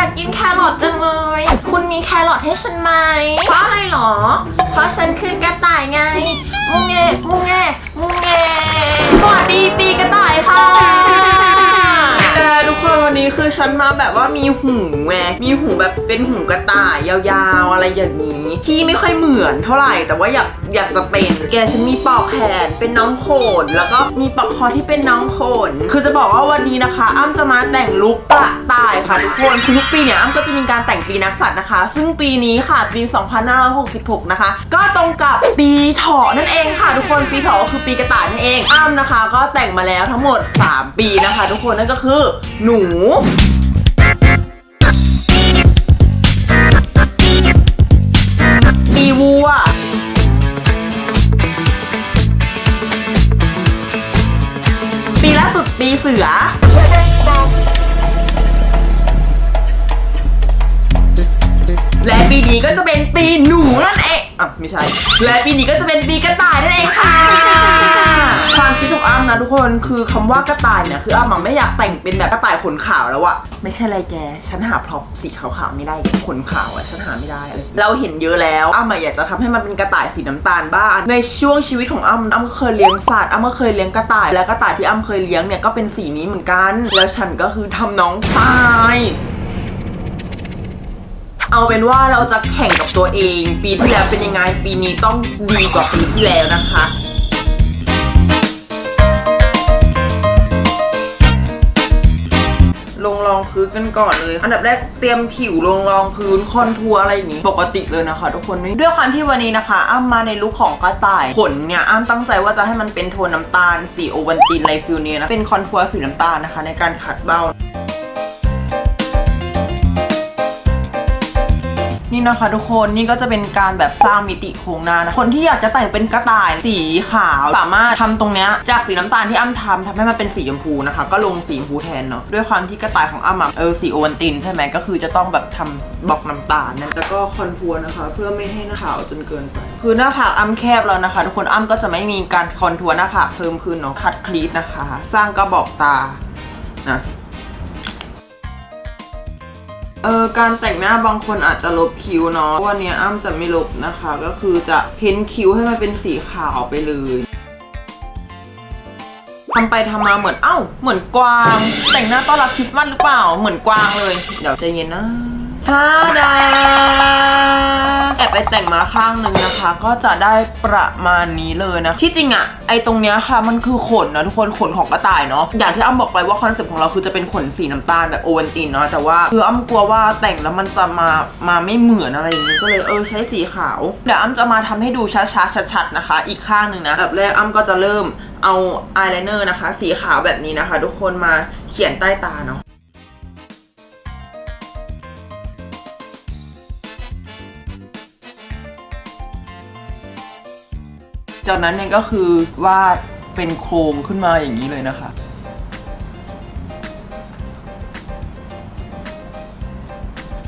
อยากกินแครอทจังเลย คุณมีแครอทให้ฉันไหม เพราะอะไรหรอ เพราะฉันคือกระต่ายไง มุงแงมุงแงมุงแงสวัสดีปีกระต่ายค่ะแต่ทุกคนวันนี้คือฉันมาแบบว่ามีหูไงมีหูแบบเป็นหูกระต่ายยาวๆอะไรอย่างนี้ ที่ไม่ค่อยเหมือนเท่าไหร่แต่ว่าอยาก อยากจะเป็น แกฉันมีปอกแขนเป็นน้องโขน แล้วก็มีปอกคอที่เป็นน้องโขน คือจะบอกว่าวันนี้นะคะ อ้ำจะมาแต่งลุคกระต่ายค่ะทุกคนคือทุกปีเนี่ยอ้ำก็จะมีการแต่งปีนักสัตว์นะคะ ซึ่งปีนี้ค่ะปี 2566 นะคะ ก็ตรงกับปีเถาะนั่นเองค่ะ ทุกคนปีเถาะก็คือปีกระต่ายนั่นเองอ้ำนะคะ ก็แต่งมาแล้วทั้งหมด 3 ปีนะคะ ทุกคนนั่นก็คือหนู เสือและปีนี้ก็จะเป็นปีหนูนั่นเองอะไม่ใช่ และปีนี้ก็จะเป็นปีกระต่ายนั่นเองค่ะ ทุกคนคือคำว่ากระต่ายเนี่ยคืออ้ำอะไม่อยากแต่งเป็นแบบกระต่ายขนขาวแล้วอะไม่ใช่อะไรแก ฉันหาพร็อพสีขาวๆไม่ได้ขนขาวอะฉันหาไม่ได้อะไรเราเห็นเยอะแล้วอ้ำอะอยากจะทำให้มันเป็นกระต่ายสีน้ำตาลบ้างในช่วงชีวิตของอ้ำอ้ำก็เคยเลี้ยงสัตว์อ้ำก็เคยเลี้ยงกระต่าย และกระต่ายที่อ้ำเคยเลี้ยงเนี่ยก็เป็นสีนี้เหมือนกัน แล้วฉันก็คือทำน้องตายเอาเป็นว่าเราจะแข่งกับตัวเอง ปีที่แล้วเป็นยังไงปีนี้ต้องดีกว่าปีที่แล้วนะคะ ลงรองพื้นกันก่อนเลย อันดับแรกเตรียมผิวลงรองพื้นคอนทัวร์อะไรอย่างนี้ปกติเลยนะคะ ทุกคนด้วยความที่วันนี้นะคะ อ้ามาในลุคของกระต่ายขนเนี่ยอ้ำตั้งใจว่าจะให้มันเป็นโทนน้ำตาลสีโอวันตินไรฟิลเนียนะเป็นคอนทัวร์สีน้ำตาลนะคะ ในการขัดเบ้า นี่นะคะ ทุกคนนี่ก็จะเป็นการแบบสร้างมิติโครงหน้านะคนที่อยากจะแต่งเป็นกระต่ายสีขาวสามารถทำตรงเนี้ยจากสีน้ำตาลที่อ้ำทำทำให้มันเป็นสีชมพูนะคะ ก็ลงสีชมพูแทนเนาะด้วยความที่กระต่ายของอ้ำอะเออสีโอวันตินใช่ไหมก็คือจะต้องแบบทำบล็อกน้ำตาลนั่นแล้วก็คอนทัวร์นะคะ เพื่อไม่ให้หน้าขาวจนเกินไป คือหน้าผากอ้ำแคบแล้วนะคะ ทุกคนอ้ำก็จะไม่มีการคอนทัวร์หน้าผากเพิ่มขึ้นเนาะคัดคลีทนะคะ สร้างกระบอกตานะ เออการแต่งหน้าบางคนอาจจะลบคิ้วเนาะวันนี้อ้ำจะไม่ลบนะคะ ก็คือจะเพ้นคิ้วให้มันเป็นสีขาวไปเลยทำไปทำมาเหมือนเอ้า เหมือนกวาง แต่งหน้าต้อนรับคริสต์มาสหรือเปล่า เหมือนกวางเลย เดี๋ยวใจเย็นนะ ชาดาแอบไปแต่งมาข้างหนึ่งนะคะ ก็จะได้ประมาณนี้เลยนะ ที่จริงอะไอตรงเนี้ยค่ะมันคือขนนะทุกคนขนของกระต่ายเนาะอย่างที่อ้ำบอกไปว่าคอนเซ็ปต์ของเราคือจะเป็นขนสีน้ำตาลแบบโอเวนตินเนาะแต่ว่าคืออ้ำกลัวว่าแต่งแล้วมันจะมามาไม่เหมือนอะไรอย่างนี้ก็เลยเออใช้สีขาวเดี๋ยวอ้ำจะมาทำให้ดูช้าๆชัดๆนะคะ อีกข้างหนึ่งนะแบบแรกอ้ำก็จะเริ่มเอาอายไลเนอร์นะคะ สีขาวแบบนี้นะคะ ทุกคนมาเขียนใต้ตาเนาะ จากนั้นเนี่ยก็คือวาดเป็นโครงขึ้นมาอย่างนี้เลยนะคะ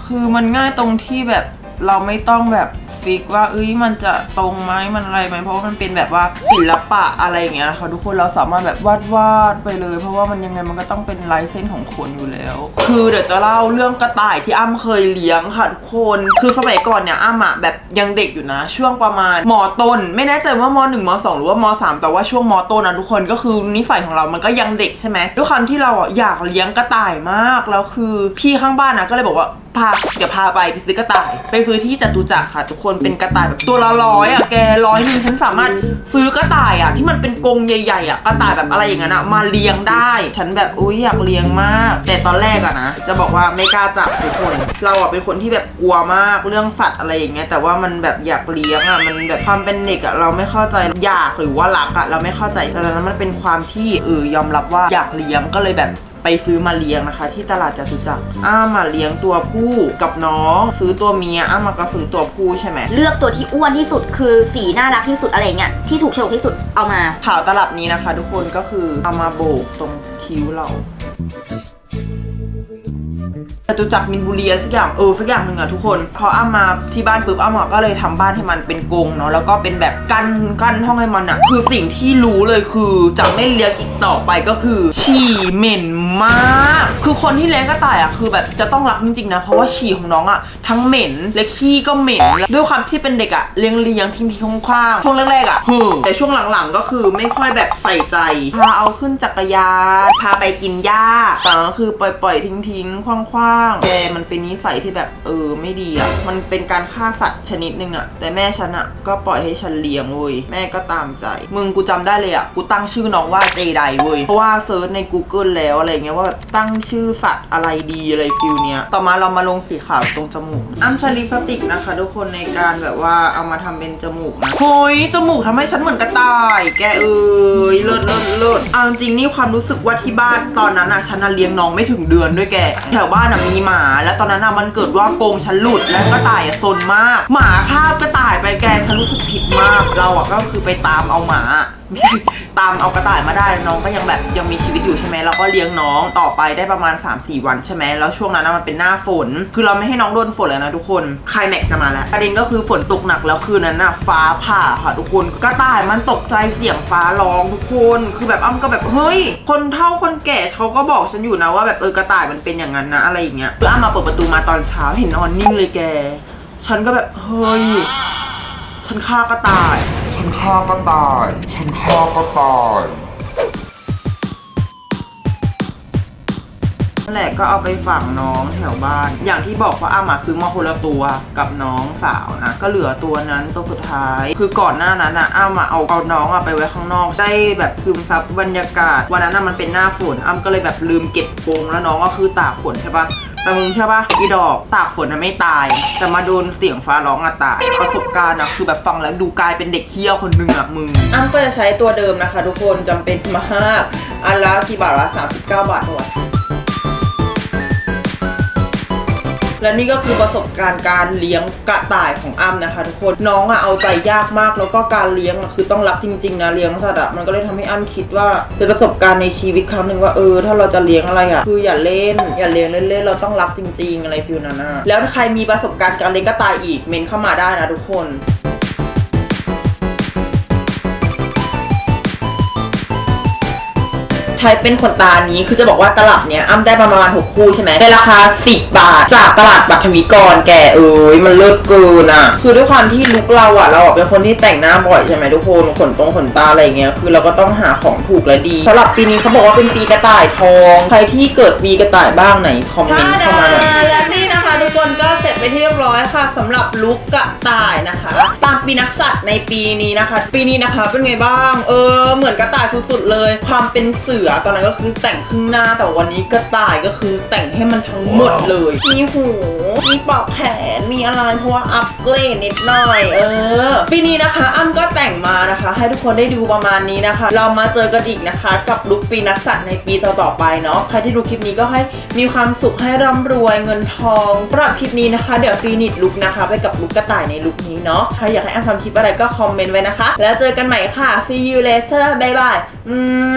คือมันง่ายตรงที่แบบเราไม่ต้องแบบ ฟิกว่าเอ้ยมันจะตรงไหมมันอะไรไหมเพราะว่ามันเป็นแบบว่าศิลปะอะไรอย่างเงี้ยนะคะทุกคนเราสามารถแบบวาดวาดไปเลย เพราะว่ามันยังไงมันก็ต้องเป็นลายเส้นของคนอยู่แล้ว คือเดี๋ยวจะเล่าเรื่องกระต่ายที่อ้ำเคยเลี้ยงค่ะทุกคนคือสมัยก่อนเนี่ยอ้ำอะแบบยังเด็กอยู่นะ ช่วงประมาณมต้น ไม่แน่ใจว่ามหนึ่งมสองหรือว่ามสามแต่ว่าช่วงมต้นนะทุกคนก็คือนิสัยของเรามันก็ยังเด็กใช่ไหมด้วยความที่เราอะอยากเลี้ยงกระต่ายมากแล้วคือพี่ข้างบ้านนะก็เลยบอกว่า พาเดี๋ยวพาไปไปซื้อกระต่าย ไปซื้อที่จตุจักรค่ะทุกคนเป็นกระต่ายแบบตัวละร้อยอะแกร้อยหนึ่งฉันสามารถซื้อกระต่ายอะ ที่มันเป็นกรงใหญ่ๆอะกระต่ายแบบอะไรอย่างนั้นอะมาเลี้ยงได้ ฉันแบบอุ้ยอยากเลี้ยงมาก แต่ตอนแรกอะนะจะบอกว่าไม่กล้าจับทุกคน เราอะเป็นคนที่แบบกลัวมากเรื่องสัตว์อะไรอย่างเงี้ยแต่ว่ามันแบบอยากเลี้ยงอะมันแบบความเป็นเด็กอะเราไม่เข้าใจอยากหรือว่ารักอะเราไม่เข้าใจแต่ตอนนั้นมันเป็นความที่เออยอมรับว่าอยากเลี้ยงก็เลยแบบ ไปซื้อมาเลี้ยงนะคะ ที่ตลาดจตุจักรอ้ามาเลี้ยงตัวผู้กับน้อง ซื้อตัวเมียอ้ามาก็ซื้อตัวผู้ใช่ไหมเลือกตัวที่อ้วนที่สุดคือสีน่ารักที่สุดอะไรเงี้ยที่ถูกโฉลกที่สุดเอามาข่าวตลับนี้นะคะ ทุกคนก็คือเอามาโบกตรงคิ้วเรา จตุจักรมินบุรีสักอย่างเออสักอย่างหนึ่งอะทุกคนพออ้ามาที่บ้านปุ๊บอ้าก็เลยทำบ้านให้มันเป็นกรงเนาะแล้วก็เป็นแบบกั้นกั้นห้องให้มันอะคือสิ่งที่รู้เลยคือจะไม่เลี้ยงอีกต่อไปก็คือ ฉี่เหม็นมาก คือคนที่เลี้ยงกระต่ายอะคือแบบจะต้องรักจริงๆนะเพราะว่าฉี่ของน้องอะทั้งเหม็นและขี้ก็เหม็นด้วยความที่เป็นเด็กอะเลี้ยงเลี้ยงทิ้งทิ้งคว้างๆช่วงแรกๆอะหึงแต่ช่วงหลังๆก็คือไม่ค่อยแบบใส่ใจพาเอาขึ้นจักรยานพาไปกินหญ้าแต่ก็คือปล่อยๆทิ้งๆคว้างๆแกมันเป็นนิสัยที่แบบเออไม่ดีอะมันเป็นการฆ่าสัตว์ชนิดหนึ่งอะแต่แม่ฉันอะก็ปล่อยให้ฉันเลี้ยงเว้ย แม่ก็ตามใจ มึงกูจำได้เลยอะกูตั้งชื่อน้องว่าเจไดเว้ย เพราะว่าเซิร์ชใน Google แล้วอะไรเงี้ยว่าแบบตั้งชื่อสัตว์อะไรดีอะไรฟิลเนี้ย ต่อมาเรามาลงสีขาวตรงจมูก อ้ำใช้ลิปสติกนะคะ ทุกคนในการแบบว่าเอามาทำเป็นจมูกนะโอ้ยจมูกทำให้ฉันเหมือนกระต่าย แกเอ้ยเลิศเลิศเลิศเอาจริงนี่ความรู้สึกว่าที่บ้านตอนนั้นอะฉันเลี้ยงน้องไม่ถึงเดือนด้วยแก แถวบ้านอะมีหมา แล้วตอนนั้นอะมันเกิดว่ากรงฉันหลุดแล้วกระต่ายอะซนมาก หมาคาบกระต่ายไปแกฉันรู้สึกผิดมาก เราอะก็คือไปตามเอาหมา ไม่ใช่ตามเอากระต่ายมาได้น้องก็ยังแบบยังมีชีวิตอยู่ใช่ไหมเราก็เลี้ยงน้องต่อไปได้ประมาณ 3-4 วันใช่ไหมแล้วช่วงนั้นมันเป็นหน้าฝน คือเราไม่ให้น้องโดนฝนแล้วนะทุกคนคลายแม็กจะมาแล้วประเด็นก็คือฝนตกหนักแล้วคืนนั้นน่ะฟ้าผ่าค่ะทุกคนกระต่ายมันตกใจเสียงฟ้าร้องทุกคนคือแบบอ้ำก็แบบเฮ้ย คนเฒ่าคนแก่เขาก็บอกฉันอยู่นะว่าแบบเออกระต่ายมันเป็นอย่างนั้นนะอะไรอย่างเงี้ยคืออ้ำมาเปิดประตูมาตอนเช้าเห็นนอนนิ่งเลยแก ฉันก็แบบเฮ้ย ฉันฆ่ากระต่าย ฆ่ากระต่าย ฉันฆ่ากระต่าย นั่นแหละก็เอาไปฝังน้องแถวบ้าน อย่างที่บอกว่าอ้ามาซื้อมาคนละตัวกับน้องสาวนะ ก็เหลือตัวนั้นตัวสุดท้าย คือก่อนหน้านั้นอะอ้ามาเอาเอาน้องอะไปไว้ข้างนอกได้แบบซึมซับบรรยากาศ วันนั้นอะมันเป็นหน้าฝนอ้ำก็เลยแบบลืมเก็บกรงแล้วน้องก็คือตากฝนใช่ปะแต่มึงใช่ปะอีดอกตากฝนอะไม่ตาย แต่มาโดนเสียงฟ้าร้องอะตายประสบการณ์อะคือแบบฟังแล้วดูกลายเป็นเด็กเที่ยวคนหนึ่งอะมึงอ้ำก็จะใช้ตัวเดิมนะคะ ทุกคนจำเป็นมากอันละกี่บาทละ39 บาทตัว และนี่ก็คือประสบการณ์การเลี้ยงกระต่ายของอ้ำนะคะ ทุกคนน้องอะเอาใจยากมากแล้วก็การเลี้ยงอะคือต้องรักจริงๆนะเลี้ยงสัตว์อะมันก็เลยทำให้อ้ำคิดว่าเป็นประสบการณ์ในชีวิตครั้งหนึ่งว่าเออถ้าเราจะเลี้ยงอะไรอะคืออย่าเล่น อย่าเลี้ยงเล่นๆเราต้องรักจริง ๆ อะไรฟิลนั้นนะแล้วถ้าใครมีประสบการณ์การเลี้ยงกระต่ายอีกเมนเข้ามาได้นะทุกคน ใช้เป็นขนตานี้ คือจะบอกว่าตลับเนี้ยอ้ำได้ประมาณ 6 คู่ใช่ไหมในราคา 10 บาท จากตลาดบัตรทวีกรแกเอ้ยมันเลิศเกินอะ คือด้วยความที่ลุกเราอะเราเป็นคนที่แต่งหน้าบ่อยใช่ไหมทุกคนขนตรงขนตาอะไรเงี้ยคือเราก็ต้องหาของถูกและดีสำหรับปีนี้เขาบอกว่าเป็นปีกระต่ายทอง ใครที่เกิดปีกระต่ายบ้างไหนคอมเมนต์เข้ามาหน่อย ไปที่เรียบร้อยค่ะสำหรับลุกกระต่ายนะคะ ตามปีนักสัตว์ในปีนี้นะคะ ปีนี้นะคะเป็นไงบ้าง เออ เหมือนกระต่ายสุดๆเลย ความเป็นเสือตอนนั้นก็คือแต่งครึ่งหน้าแต่วันนี้กระต่ายก็คือแต่งให้มันทั้งหมดเลย มีหู มีปอกแขน มีอะไรเพราะว่าอัปเกรดนิดหน่อย เออ ปีนี้นะคะอ้ำก็แต่งมานะคะ ให้ทุกคนได้ดูประมาณนี้นะคะ เรามาเจอกันอีกนะคะ กับลุกปีนักสัตว์ในปีต่อๆไปเนาะ ใครที่ดูคลิปนี้ก็ให้มีความสุขให้ร่ำรวยเงินทองสำหรับคลิปนี้นะคะเดี๋ยวฟีนิดลุกนะคะ ไปกับลุกกระต่ายในลุกนี้เนาะใครอยากให้อ้ำทำคลิปอะไรก็คอมเมนต์ไว้นะคะ แล้วเจอกันใหม่ค่ะ see you later bye bye อืม